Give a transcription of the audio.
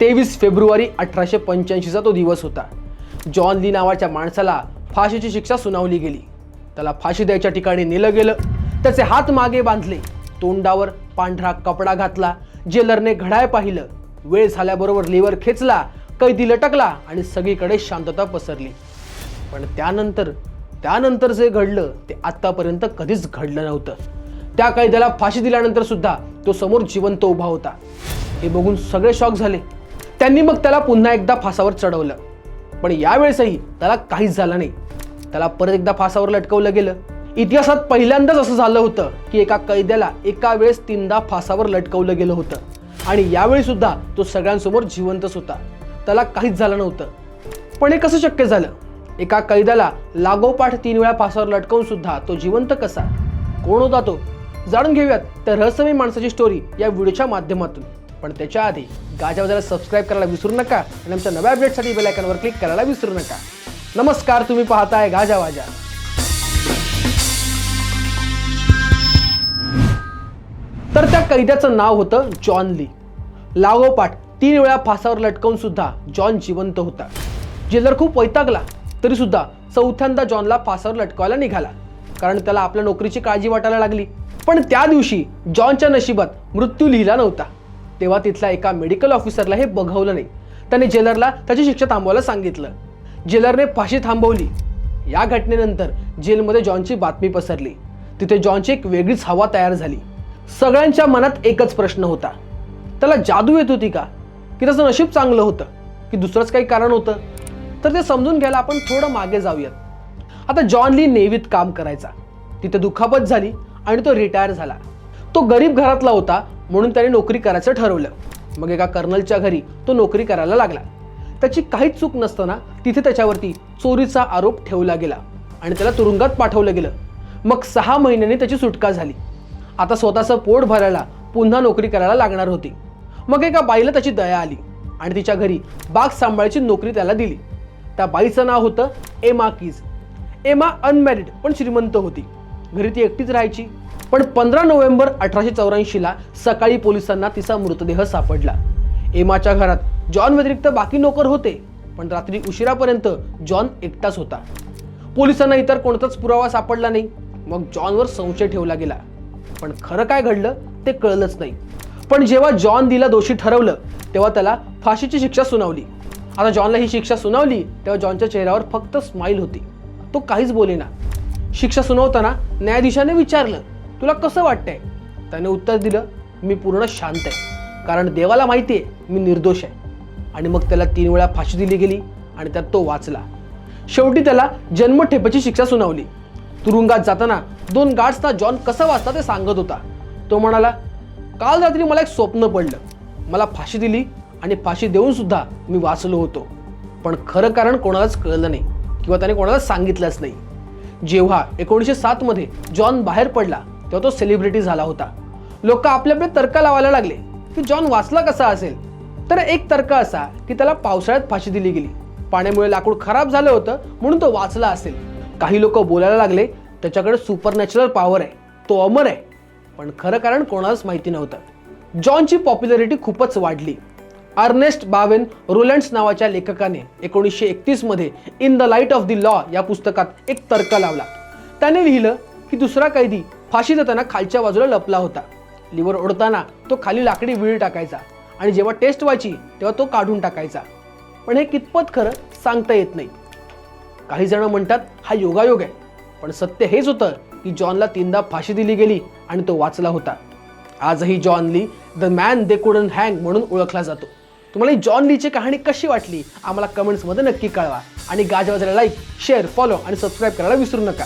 तेवीस फेब्रुवारी अठराशे पंच्याऐंशीचा तो दिवस होता. जॉन ली नावाच्या माणसाला फाशीची शिक्षा सुनावली गेली. त्याला फाशी द्यायच्या ठिकाणी नेलं गेलं. त्याचे हात मागे बांधले. तोंडावर पांढरा कपडा घातला. जेलरने घडाय पाहिलं. वेळ झाल्याबरोबर लिव्हर खेचला कैदी लटकला आणि सगळीकडे शांतता पसरली. पण त्यानंतर त्यानंतर जे घडलं ते आत्तापर्यंत कधीच घडलं नव्हतं. त्या कैद्याला फाशी दिल्यानंतर सुद्धा तो समोर जिवंत उभा होता. हे बघून सगळे शॉक झाले. त्यांनी मग त्याला पुन्हा एकदा फासावर चढवलं. पण यावेळेसही त्याला काहीच झालं नाही. त्याला परत एकदा फासावर लटकवलं गेलं. इतिहासात पहिल्यांदाच असं झालं होतं की एका कैद्याला एका वेळेस तीनदा फासावर लटकवलं गेलं होतं. आणि यावेळी सुद्धा तो सगळ्यांसमोर जिवंतच होता. त्याला काहीच झालं नव्हतं. पण हे कसं शक्य झालं? एका कैद्याला लागोपाठ तीन वेळा फासावर लटकवून सुद्धा तो जिवंत कसा? कोण होता तो? जाणून घेऊयात त्या रहस्यमय माणसाची स्टोरी या व्हिडिओच्या माध्यमातून. पण त्याच्या आधी गाजावाजाला सबस्क्राईब करायला विसरू नका आणि आमच्या नव्या अपडेटसाठी बेलायकॉनवर क्लिक करायला विसरू नका. नमस्कार तुम्ही पाहताय गाजावाजा तर त्या कैद्याचं नाव होतं जॉन ली. लागोपाठ तीन वेळा फासावर लटकवून सुद्धा जॉन जिवंत होता. जेलर खूप वैतागला तरी सुद्धा चौथ्यांदा जॉनला फासावर लटकवायला निघाला. कारण त्याला आपल्या नोकरीची काळजी वाटायला लागली. पण त्या दिवशी जॉनच्या नशिबात मृत्यू लिहिला नव्हता. तेव्हा तिथल्या एका मेडिकल ऑफिसरला हे बघवलं नाही. त्याने जेलरला त्याची शिक्षा थांबवायला सांगितलं. जेलरने फाशी थांबवली. या घटनेनंतर जेलमध्ये जॉनची बातमी पसरली. तिथे जॉनची एक वेगळीच हवा तयार झाली. सगळ्यांच्या मनात एकच प्रश्न होता. त्याला जादू येत होती का? की त्याचं नशीब चांगलं होतं? की दुसरंच काही कारण होतं? तर ते समजून घ्यायला आपण थोडं मागे जाऊयात. आता जॉन ली नेव्हीत काम करायचा. तिथे दुखापत झाली आणि तो रिटायर झाला. तो गरीब घरातला होता म्हणून त्याने नोकरी करायचं ठरवलं. मग एका कर्नलच्या घरी तो नोकरी करायला लागला. त्याची काहीच चूक नसताना तिथे त्याच्यावरती चोरीचा आरोप ठेवला गेला आणि त्याला तुरुंगात पाठवलं गेलं. मग सहा महिन्यांनी त्याची सुटका झाली. आता स्वतःचं पोट भरायला पुन्हा नोकरी करायला लागणार होती. मग एका बाईला त्याची दया आली आणि तिच्या घरी बाग सांभाळायची नोकरी त्याला दिली. त्या बाईचं नाव होतं एमा कीज. एमा अनमॅरिड पण श्रीमंत होती. घरी ती एकटीच राहायची. पण पंधरा नोव्हेंबर अठराशे चौऱ्याऐंशीला सकाळी पोलिसांना तिचा मृतदेह सापडला. एमाच्या घरात जॉन व्यतिरिक्त बाकी नोकर होते पण रात्री उशिरापर्यंत जॉन एकटाच होता. पोलिसांना इतर कोणताच पुरावा सापडला नाही. मग जॉनवर संशय ठेवला गेला. पण खरं काय घडलं ते कळलंच नाही. पण जेव्हा जॉन दिला दोषी ठरवलं तेव्हा त्याला फाशीची शिक्षा सुनावली. आता जॉनला ही शिक्षा सुनावली तेव्हा जॉनच्या चेहऱ्यावर फक्त स्माईल होती. तो काहीच बोलेना. शिक्षा सुनावताना न्यायाधीशाने विचारलं तुला कसं वाटतंय? त्याने उत्तर दिलं मी पूर्ण शांत आहे. कारण देवाला माहिती आहे मी निर्दोष आहे. आणि मग त्याला तीन वेळा फाशी दिली गेली आणि त्यात तो वाचला. शेवटी त्याला जन्मठेपेची शिक्षा सुनावली. तुरुंगात जाताना दोन गार्ड्सना जॉन कसं वाचता ते सांगत होता. तो म्हणाला काल रात्री मला एक स्वप्न पडलं. मला फाशी दिली आणि फाशी देऊन सुद्धा मी वाचलो होतो. पण खरं कारण कोणालाच कळलं नाही किंवा त्याने कोणाला सांगितलंच नाही. जेव्हा एकोणीसशे सातमध्ये जॉन बाहेर पडला तेव्हा तो सेलिब्रिटी झाला होता. लोक आपल्याकडे तर्क लावायला लागले की जॉन वाचला कसा असेल? तर एक तर्क असा की त्याला पावसाळ्यात फाशी दिली गेली. पाण्यामुळे लाकूड खराब झालं होतं म्हणून तो वाचला असेल. काही लोक बोलायला लागले त्याच्याकडे सुपर नॅचरल पॉवर आहे तो अमर आहे. पण खरं कारण कोणालाच माहिती नव्हतं. जॉनची पॉप्युलरिटी खूपच वाढली. अर्नेस्ट बावेन रोलँड्स नावाच्या लेखकाने एकोणीसशे एकतीसमध्ये in the light of the law या पुस्तकात एक तर्क लावला. त्याने लिहिलं की दुसरा कैदी फाशी देताना खालच्या बाजूला लपला होता. लिव्हर ओढताना तो खाली लाकडी विळ टाकायचा आणि जेव्हा टेस्ट व्हायची तेव्हा तो काढून टाकायचा. पण हे कितपत खरं सांगता येत नाही. काही जण म्हणतात हा योगायोग आहे. पण सत्य हेच होतं की जॉनला तीनदा फाशी दिली गेली आणि तो वाचला होता. आजही John Lee the man they couldn't hang म्हणून ओळखला जातो. तुम्हाला ही जॉन लीची कहाणी कशी वाटली? आम्हाला कमेंट्समध्ये नक्की कळवा. आणि गाजवाजाला लाईक शेअर फॉलो आणि सबस्क्राईब करायला विसरू नका.